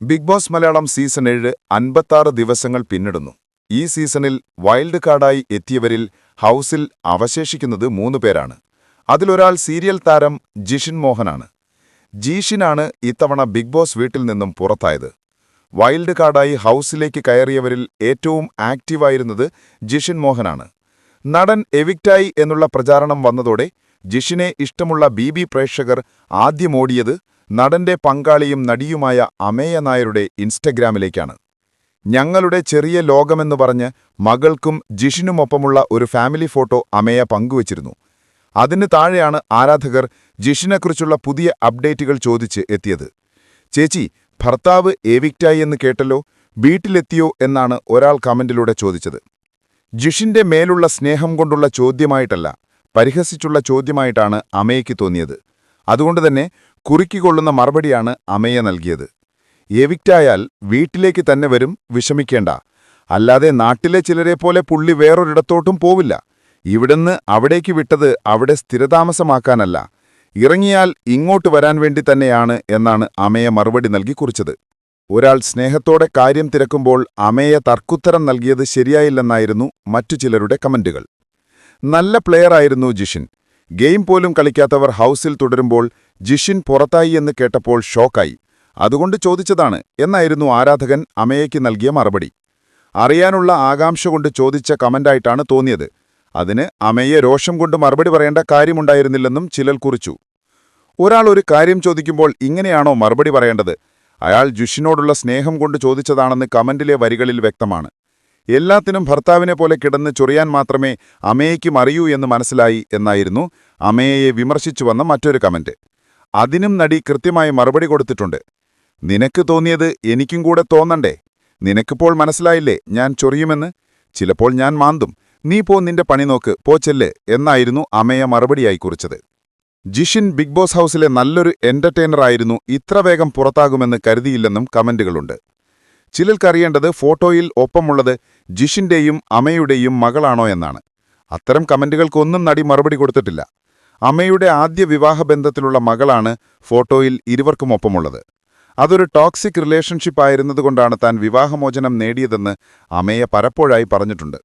Big boss Malayalam season ഏഴ് അൻപത്താറ് ദിവസങ്ങൾ പിന്നിടുന്നു. ഈ സീസണിൽ വൈൽഡ് കാർഡായി എത്തിയവരിൽ ഹൗസിൽ അവശേഷിക്കുന്നത് മൂന്ന് പേരാണ്. അതിലൊരാൾ സീരിയൽ താരം ജിഷിൻ മോഹനാണ്. ജീഷിനാണ് ഇത്തവണ ബിഗ് ബോസ് വീട്ടിൽ നിന്നും പുറത്തായത്. വൈൽഡ് കാർഡായി ഹൗസിലേക്ക് കയറിയവരിൽ ഏറ്റവും ആക്റ്റീവായിരുന്നത് ജിഷിൻ മോഹനാണ്. നടൻ എവിക്റ്റായി എന്നുള്ള പ്രചാരണം വന്നതോടെ ജിഷിനെ ഇഷ്ടമുള്ള ബി പ്രേക്ഷകർ ആദ്യമോടിയത് നടന്റെ പങ്കാളിയും നടിയുമായ അമേയ നായരുടെ ഇൻസ്റ്റഗ്രാമിലേക്കാണ്. ഞങ്ങളുടെ ചെറിയ ലോകമെന്ന് പറഞ്ഞ് മകൾക്കും ജിഷിനുമൊപ്പമുള്ള ഒരു ഫാമിലി ഫോട്ടോ അമേയ പങ്കുവച്ചിരുന്നു. അതിന് താഴെയാണ് ആരാധകർ ജിഷിനെക്കുറിച്ചുള്ള പുതിയ അപ്ഡേറ്റുകൾ ചോദിച്ച് എത്തിയത്. ചേച്ചി ഭർത്താവ് ഏവിക്റ്റായി എന്ന് കേട്ടല്ലോ വീട്ടിലെത്തിയോ എന്നാണ് ഒരാൾ കമന്റിലൂടെ ചോദിച്ചത്. ജിഷിന്റെ മേലുള്ള സ്നേഹം കൊണ്ടുള്ള ചോദ്യമായിട്ടല്ല പരിഹസിച്ചുള്ള ചോദ്യമായിട്ടാണ് അമേയ്ക്ക് തോന്നിയത്. അതുകൊണ്ടുതന്നെ കുറുക്കിക്കൊള്ളുന്ന മറുപടിയാണ് അമയ നൽകിയത്. എവിക്റ്റായാൽ വീട്ടിലേക്ക് തന്നെ വരും വിഷമിക്കേണ്ട. അല്ലാതെ നാട്ടിലെ ചിലരെ പോലെ പുള്ളി വേറൊരിടത്തോട്ടും പോവില്ല. ഇവിടുന്ന് അവിടേക്ക് വിട്ടത് അവിടെ സ്ഥിരതാമസമാക്കാനല്ല. ഇറങ്ങിയാൽ ഇങ്ങോട്ട് വരാൻ വേണ്ടി തന്നെയാണ് എന്നാണ് അമയ മറുപടി നൽകി കുറിച്ചത്. ഒരാൾ സ്നേഹത്തോടെ കാര്യം തിരക്കുമ്പോൾ അമ്മയ തർക്കുത്തരം നൽകിയത് ശരിയായില്ലെന്നായിരുന്നു മറ്റു ചിലരുടെ കമന്റുകൾ. നല്ല പ്ലെയറായിരുന്നു ജിഷിൻ. ഗെയിം പോലും കളിക്കാത്തവർ ഹൗസിൽ തുടരുമ്പോൾ ജിഷിൻ പുറത്തായി എന്ന് കേട്ടപ്പോൾ ഷോക്കായി. അതുകൊണ്ട് ചോദിച്ചതാണ് എന്നായിരുന്നു ആരാധകൻ അമയയ്ക്ക് നൽകിയ മറുപടി. അറിയാനുള്ള ആകാംക്ഷ കൊണ്ട് ചോദിച്ച കമന്റായിട്ടാണ് തോന്നിയത്. അതിന് അമയെ രോഷം കൊണ്ട് മറുപടി പറയേണ്ട കാര്യമുണ്ടായിരുന്നില്ലെന്നും ചിലൽ കുറിച്ചു. ഒരാൾ ഒരു കാര്യം ചോദിക്കുമ്പോൾ ഇങ്ങനെയാണോ മറുപടി പറയേണ്ടത്? അയാൾ ജുഷിനോടുള്ള സ്നേഹം കൊണ്ട് ചോദിച്ചതാണെന്ന് കമന്റിലെ വരികളിൽ വ്യക്തമാണ്. എല്ലാത്തിനും ഭർത്താവിനെ പോലെ കിടന്ന് ചൊറിയാൻ മാത്രമേ അമേയ്ക്കും അറിയൂ എന്ന് മനസ്സിലായി എന്നായിരുന്നു അമേയെ വിമർശിച്ചു വന്ന മറ്റൊരു കമന്റ്. അതിനും നടി കൃത്യമായി മറുപടി കൊടുത്തിട്ടുണ്ട്. നിനക്ക് തോന്നിയത് എനിക്കും കൂടെ തോന്നണ്ടേ? നിനക്കിപ്പോൾ മനസ്സിലായില്ലേ ഞാൻ ചൊറിയുമെന്ന്? ചിലപ്പോൾ ഞാൻ മാന്തും. നീ പോ നിന്റെ പണി നോക്ക് പോ ചെല്ല് എന്നായിരുന്നു അമയ മറുപടിയായി കുറിച്ചത്. ജിഷിൻ ബിഗ് ബോസ് ഹൗസിലെ നല്ലൊരു എന്റർടൈനറായിരുന്നു ഇത്ര വേഗം പുറത്താകുമെന്ന് കരുതിയില്ലെന്നും കമന്റുകളുണ്ട്. ചിലർക്കറിയേണ്ടത് ഫോട്ടോയിൽ ഒപ്പമുള്ളത് ജിഷിന്റെയും അമ്മയുടെയും മകളാണോ എന്നാണ്. അത്തരം കമന്റുകൾക്കൊന്നും നടി മറുപടി കൊടുത്തിട്ടില്ല. അമ്മയുടെ ആദ്യ വിവാഹബന്ധത്തിലുള്ള മകളാണ് ഫോട്ടോയിൽ ഇരുവർക്കും ഇരുവർക്കുമൊപ്പമുള്ളത് അതൊരു ടോക്സിക് റിലേഷൻഷിപ്പ് ആയിരുന്നതുകൊണ്ടാണ് താൻ വിവാഹമോചനം നേടിയതെന്ന് അമ്മയെ പലപ്പോഴായി പറഞ്ഞിട്ടുണ്ട്.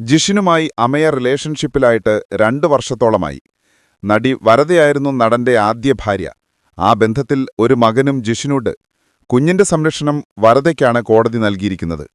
ജിഷിനുമായി അമയ റിലേഷൻഷിപ്പിലായിട്ട് രണ്ടു വർഷത്തോളമായി. നടി വരതയായിരുന്നു നടന്റെ ആദ്യ ഭാര്യ. ആ ബന്ധത്തിൽ ഒരു മകനും ജിഷിനുണ്ട്. കുഞ്ഞിന്റെ സംരക്ഷണം വരതയ്ക്കാണ് കോടതി നൽകിയിരിക്കുന്നത്